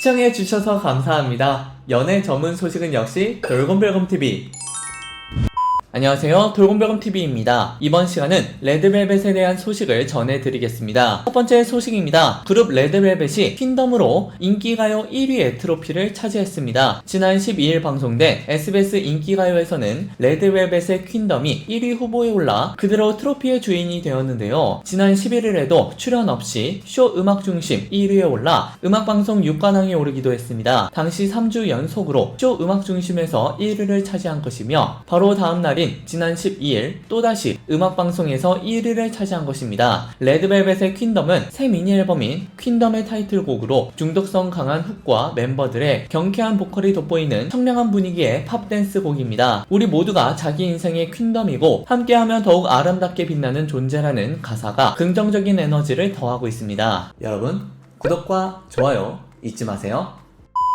시청해 주셔서 감사합니다. 연애 전문 소식은 역시 돌곰별곰TV. 안녕하세요. 돌곰별곰TV입니다. 이번 시간은 레드벨벳에 대한 소식을 전해드리겠습니다. 첫 번째 소식입니다. 그룹 레드벨벳이 퀸덤으로 인기가요 1위의 트로피를 차지했습니다. 지난 12일 방송된 SBS 인기가요에서는 레드벨벳의 퀸덤이 1위 후보에 올라 그대로 트로피의 주인이 되었는데요. 지난 11일에도 출연 없이 쇼 음악 중심 1위에 올라 음악방송 6관왕에 오르기도 했습니다. 당시 3주 연속으로 쇼 음악 중심에서 1위를 차지한 것이며 바로 다음 날인 지난 12일 또다시 음악방송에서 1위를 차지한 것입니다. 레드벨벳의 퀸덤은 새 미니 앨범인 퀸덤의 타이틀곡으로 중독성 강한 훅과 멤버들의 경쾌한 보컬이 돋보이는 청량한 분위기의 팝댄스 곡입니다. 우리 모두가 자기 인생의 퀸덤이고 함께하면 더욱 아름답게 빛나는 존재라는 가사가 긍정적인 에너지를 더하고 있습니다. 여러분 구독과 좋아요 잊지 마세요.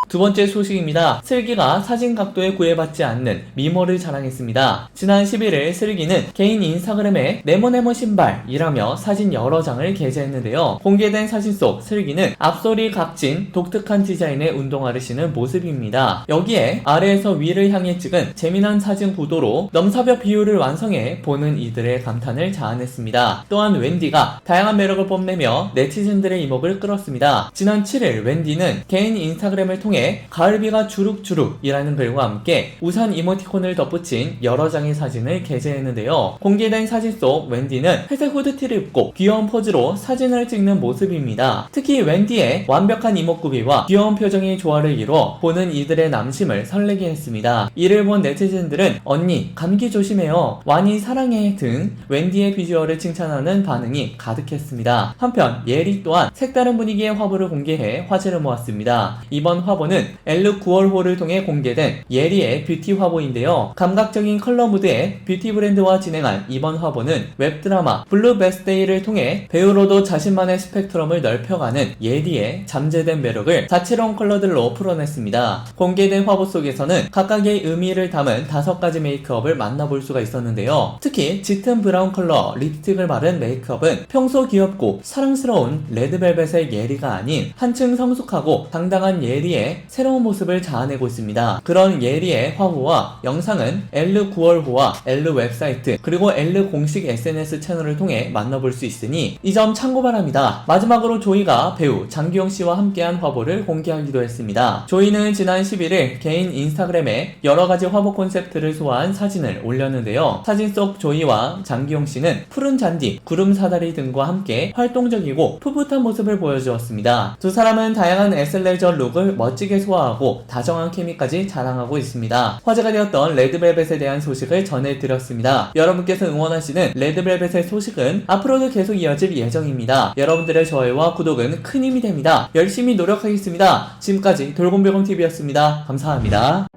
두 번째 소식입니다. 슬기가 사진 각도에 구애받지 않는 미모를 자랑했습니다. 지난 11일 슬기는 개인 인스타그램에 네모네모 신발이라며 사진 여러 장을 게재했는데요. 공개된 사진 속 슬기는 앞소리 각진 독특한 디자인의 운동화를 신은 모습입니다. 여기에 아래에서 위를 향해 찍은 재미난 사진 구도로 넘사벽 비율을 완성해 보는 이들의 감탄을 자아냈습니다. 또한 웬디가 다양한 매력을 뽐내며 네티즌들의 이목을 끌었습니다. 지난 7일 웬디는 개인 인스타그램을 통해 가을비가 주룩주룩이라는 글과 함께 우산 이모티콘을 덧붙인 여러 장의 사진을 게재했는데요. 공개된 사진 속 웬디는 회색 후드티를 입고 귀여운 포즈로 사진을 찍는 모습입니다. 특히 웬디의 완벽한 이목구비와 귀여운 표정이 조화를 이루어 보는 이들의 남심을 설레게 했습니다. 이를 본 네티즌들은 언니 감기 조심해요. 와니 사랑해 등 웬디의 비주얼을 칭찬하는 반응이 가득했습니다. 한편 예리 또한 색다른 분위기의 화보를 공개해 화제를 모았습니다. 이번 화보 는 엘르 9월호를 통해 공개된 예리의 뷰티 화보인데요. 감각적인 컬러 무드의 뷰티 브랜드와 진행한 이번 화보는 웹드라마 블루 베스데이를 통해 배우로도 자신만의 스펙트럼을 넓혀가는 예리의 잠재된 매력을 다채로운 컬러들로 풀어냈습니다. 공개된 화보 속에서는 각각의 의미를 담은 다섯 가지 메이크업을 만나볼 수가 있었는데요. 특히 짙은 브라운 컬러 립스틱을 바른 메이크업은 평소 귀엽고 사랑스러운 레드벨벳의 예리가 아닌 한층 성숙하고 당당한 예리의 새로운 모습을 자아내고 있습니다. 그런 예리의 화보와 영상은 엘르 9월호와 엘르 웹사이트 그리고 엘르 공식 SNS 채널을 통해 만나볼 수 있으니 이 점 참고 바랍니다. 마지막으로 조이가 배우 장기영 씨와 함께한 화보를 공개하기도 했습니다. 조이는 지난 11일 개인 인스타그램에 여러 가지 화보 콘셉트를 소화한 사진을 올렸는데요. 사진 속 조이와 장기영 씨는 푸른 잔디, 구름 사다리 등과 함께 활동적이고 풋풋한 모습을 보여주었습니다. 두 사람은 다양한 에슬레저 룩을 멋지게 소화하고 다정한 케미까지 자랑하고 있습니다. 화제가 되었던 레드벨벳에 대한 소식을 전해드렸습니다. 여러분께서 응원하시는 레드벨벳의 소식은 앞으로도 계속 이어질 예정입니다. 여러분들의 좋아요와 구독은 큰 힘이 됩니다. 열심히 노력하겠습니다. 지금까지 돌곰별곰TV였습니다. 감사합니다.